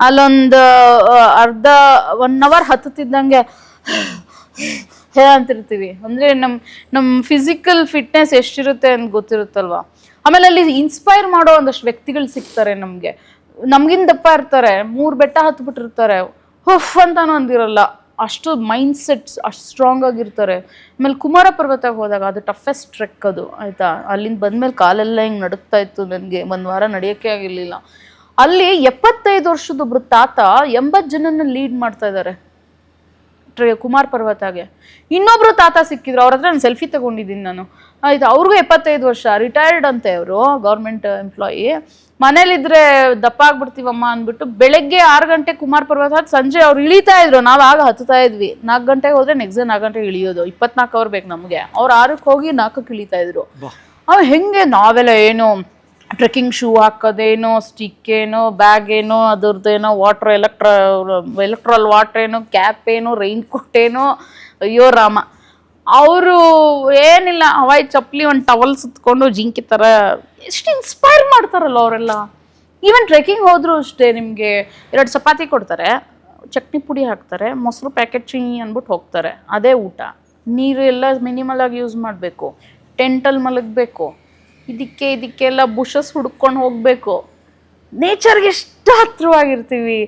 ಅಲ್ಲೊಂದು ಅರ್ಧ one hour ಹತ್ತುತ್ತಿದ್ದಂಗೆ ಹೇ ಅಂತಿರ್ತೀವಿ. ಅಂದ್ರೆ ನಮ್ಮ ನಮ್ ಫಿಸಿಕಲ್ ಫಿಟ್ನೆಸ್ ಎಷ್ಟಿರುತ್ತೆ ಅಂತ ಗೊತ್ತಿರುತ್ತಲ್ವಾ? ಆಮೇಲೆ ಅಲ್ಲಿ ಇನ್ಸ್ಪೈರ್ ಮಾಡೋ ಒಂದಷ್ಟು ವ್ಯಕ್ತಿಗಳು ಸಿಗ್ತಾರೆ ನಮಗೆ. ನಮ್ಗಿನ್ ದಪ್ಪ ಇರ್ತಾರೆ, ಮೂರು ಬೆಟ್ಟ ಹತ್ಬಿಟ್ಟಿರ್ತಾರೆ. ಹುಫ್ ಅಂತಾನು ಅಂದಿರಲ್ಲ. ಅಷ್ಟು ಮೈಂಡ್ ಸೆಟ್ಸ್ ಅಷ್ಟು ಸ್ಟ್ರಾಂಗ್ ಆಗಿರ್ತಾರೆ. ಆಮೇಲೆ ಕುಮಾರ ಪರ್ವತಕ್ಕೆ ಹೋದಾಗ ಅದು ಟಫೆಸ್ಟ್ ಟ್ರೆಕ್ ಅದು, ಆಯಿತಾ? ಅಲ್ಲಿಂದ ಬಂದಮೇಲೆ ಕಾಲೆಲ್ಲ ಹಿಂಗೆ ನಡುಕ್ತಾ ಇತ್ತು ನನಗೆ. ಒಂದು ವಾರ ನಡೆಯೋಕ್ಕೆ ಆಗಿರ್ಲಿಲ್ಲ. ಅಲ್ಲಿ ಎಪ್ಪತ್ತೈದು ವರ್ಷದ ಒಬ್ರು ತಾತ ಎಂಬತ್ತು ಜನನ ಲೀಡ್ ಮಾಡ್ತಾ ಇದ್ದಾರೆ. ಕುಮಾರ್ ಪರ್ವತಾಗೆ ಇನ್ನೊಬ್ರು ತಾತ ಸಿಕ್ಕಿದ್ರು ಅವ್ರ ಹತ್ರ ನಾನು ಸೆಲ್ಫಿ ತಗೊಂಡಿದ್ದೀನಿ ನಾನು. ಆಯ್ತು ಅವ್ರಿಗೂ ಎಪ್ಪತ್ತೈದು ವರ್ಷ ರಿಟೈರ್ಡ್ ಅಂತೆ ಅವರು ಗೌರ್ಮೆಂಟ್ ಎಂಪ್ಲಾಯಿ ಮನೇಲಿದ್ರೆ ದಪ್ಪ ಆಗ್ಬಿಡ್ತೀವಮ್ಮ ಅಂದ್ಬಿಟ್ಟು ಬೆಳಗ್ಗೆ ಆರು ಗಂಟೆ ಕುಮಾರ್ ಪರ್ವತ ಹತ್ತು ಸಂಜೆ ಅವ್ರು ಇಳಿತಾ ಇದ್ರು. ನಾವು ಆಗ ಹತ್ತುತ್ತಾ ಇದ್ವಿ. ನಾಲ್ಕು ಗಂಟೆಗೆ ಹೋದ್ರೆ ನೆಕ್ಸ್ಟ್ ಡೇ ನಾಲ್ಕು ಗಂಟೆಗೆ ಇಳಿಯೋದು. ಇಪ್ಪತ್ನಾಲ್ಕು ಅವರ್ ಬೇಕು ನಮಗೆ. ಅವ್ರು ಆರಕ್ಕೆ ಹೋಗಿ ನಾಲ್ಕಕ್ಕೆ ಇಳಿತಾ ಇದ್ರು. ಅವ್ ಹೆಂಗೆ ನಾವೆಲ್ಲ ಏನು ಟ್ರೆಕ್ಕಿಂಗ್ ಶೂ ಹಾಕೋದೇನೋ ಸ್ಟಿಕ್ ಏನೋ ಬ್ಯಾಗ್ ಏನೋ ಅದ್ರದ್ದೇನೋ ವಾಟರ್ ಎಲೆಕ್ಟ್ರ ಎಲೆಕ್ಟ್ರಲ್ ವಾಟರ್ ಏನೋ ಕ್ಯಾಪ್ ಏನೋ ರೈನ್ ಕೋಟ್ ಏನೋ, ಅಯ್ಯೋ ರಾಮ. ಅವರು ಏನಿಲ್ಲ, ಹವಾಯಿ ಚಪ್ಪಲಿ ಒಂದು ಟವಲ್ ಸುತ್ಕೊಂಡು ಜಿಂಕಿ ಥರ ಎಷ್ಟು ಇನ್ಸ್ಪೈರ್ ಮಾಡ್ತಾರಲ್ಲ ಅವರೆಲ್ಲ. ಈವನ್ ಟ್ರೆಕ್ಕಿಂಗ್ ಹೋದರೂ ಅಷ್ಟೇ ನಿಮಗೆ ಎರಡು ಚಪಾತಿ ಕೊಡ್ತಾರೆ, ಚಟ್ನಿ ಪುಡಿ ಹಾಕ್ತಾರೆ, ಮೊಸರು ಪ್ಯಾಕೆಟ್ ಚಿನ್ನಿ ಅಂದ್ಬಿಟ್ಟು ಹೋಗ್ತಾರೆ. ಅದೇ ಊಟ. ನೀರು ಎಲ್ಲ ಮಿನಿಮಲ್ ಆಗಿ ಯೂಸ್ ಮಾಡಬೇಕು. ಟೆಂಟಲ್ಲಿ ಮಲಗಬೇಕು. ಇದಕ್ಕೆ ಇದಕ್ಕೆಲ್ಲ ಬುಷಸ್ ಹುಡ್ಕೊಂಡು ಹೋಗಬೇಕು. ನೇಚರ್ಗೆ ಎಷ್ಟು ಹತ್ರವಾಗಿರ್ತೀವಿ.